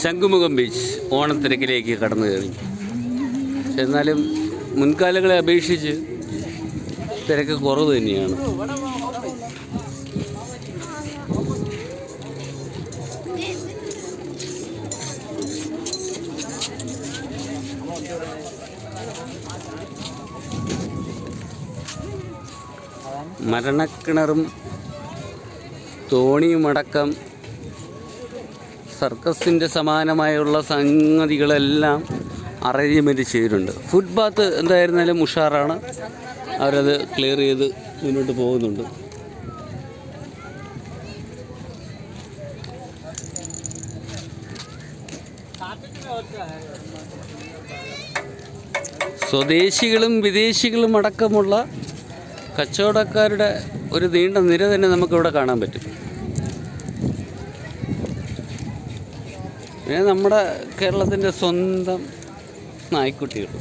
Shankhumukham beach ഓണത്തിരക്കിലേക്ക് കടന്നു കയറി. എന്നാലും മുൻകാലങ്ങളെ അപേക്ഷിച്ച് തിരക്ക് കുറവ് തന്നെയാണ്. മരണക്കിണറും തോണിയുമടക്കം സർക്കസിന്റെ സമാനമായുള്ള സംഗതികളെല്ലാം അറേഞ്ച്മെന്റ് ചെയ്തിട്ടുണ്ട്. ഫുഡ് ബാത്ത് എന്തായിരുന്നാലും ഉഷാറാണ്. അവരത് ക്ലിയർ ചെയ്ത് മുന്നോട്ട് പോകുന്നുണ്ട്. സ്വദേശികളും വിദേശികളും അടക്കമുള്ള കച്ചവടക്കാരുടെ ഒരു നീണ്ട നിര തന്നെ നമുക്കിവിടെ കാണാൻ പറ്റും. പിന്നെ നമ്മുടെ കേരളത്തിന്റെ സ്വന്തം നായ്ക്കുട്ടികൾ.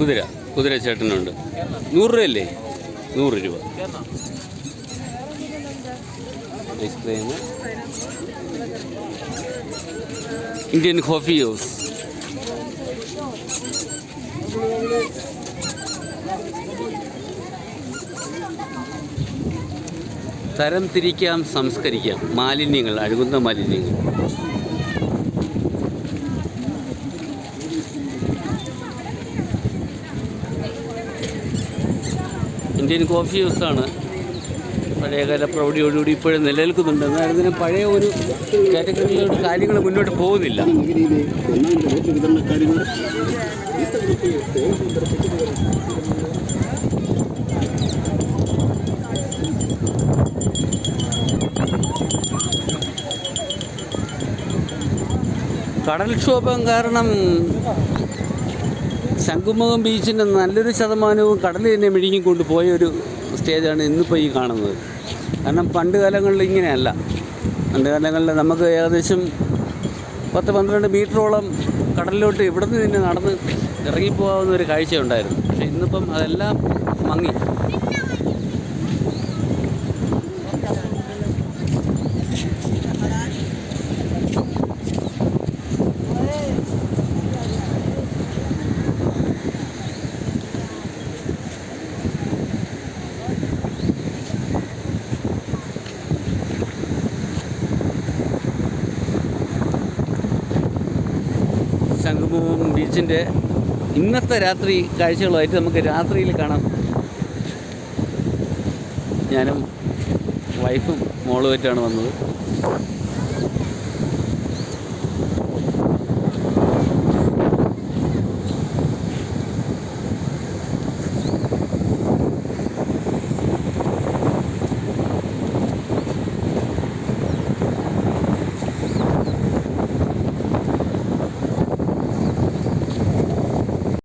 കുതിര കുതിര ചേട്ടനുണ്ട്. നൂറ് രൂപയല്ലേ? നൂറ് രൂപ. ഐസ്ക്രീം ഇന്ത്യൻ കോഫി ഹൗസ് തരം തിരിക്കാം സംസ്കരിക്കാം. മാലിന്യങ്ങൾ അഴുകുന്ന മാലിന്യങ്ങൾ. ഇന്ത്യൻ കോഫി ഹൗസാണ് പഴയകാല പ്രൗഢിയോടുകൂടി ഇപ്പോഴും നിലനിൽക്കുന്നുണ്ട്. എന്നാലും ഇതിന് പഴയ ഒരു കാറ്റഗറിയിലോട്ട് കാര്യങ്ങൾ മുന്നോട്ട് പോകുന്നില്ല. കടൽക്ഷോഭം കാരണം ശംഖുമുഖം ബീച്ചിന്റെ നല്ലൊരു ശതമാനവും കടൽ തന്നെ മിഴുങ്ങിക്കൊണ്ട് പോയ ഒരു സ്റ്റേജാണ് ഇന്നിപ്പോൾ ഈ കാണുന്നത്. കാരണം പണ്ട് കാലങ്ങളിൽ ഇങ്ങനെയല്ല. പണ്ട് കാലങ്ങളിൽ നമുക്ക് ഏകദേശം പത്ത് പന്ത്രണ്ട് മീറ്ററോളം കടലിലോട്ട് ഇവിടെ നിന്ന് തന്നെ നടന്ന് ഇറങ്ങിപ്പോകാവുന്ന ഒരു കാഴ്ച ഉണ്ടായിരുന്നു പക്ഷേ ഇന്നിപ്പം അതെല്ലാം മങ്ങി. ബീച്ചിന്റെ ഇന്നത്തെ രാത്രി കാഴ്ചകളുമായിട്ട് നമുക്ക് രാത്രിയിൽ കാണാം. ഞാനും വൈഫും മോളുമായിട്ടാണ് വന്നത്.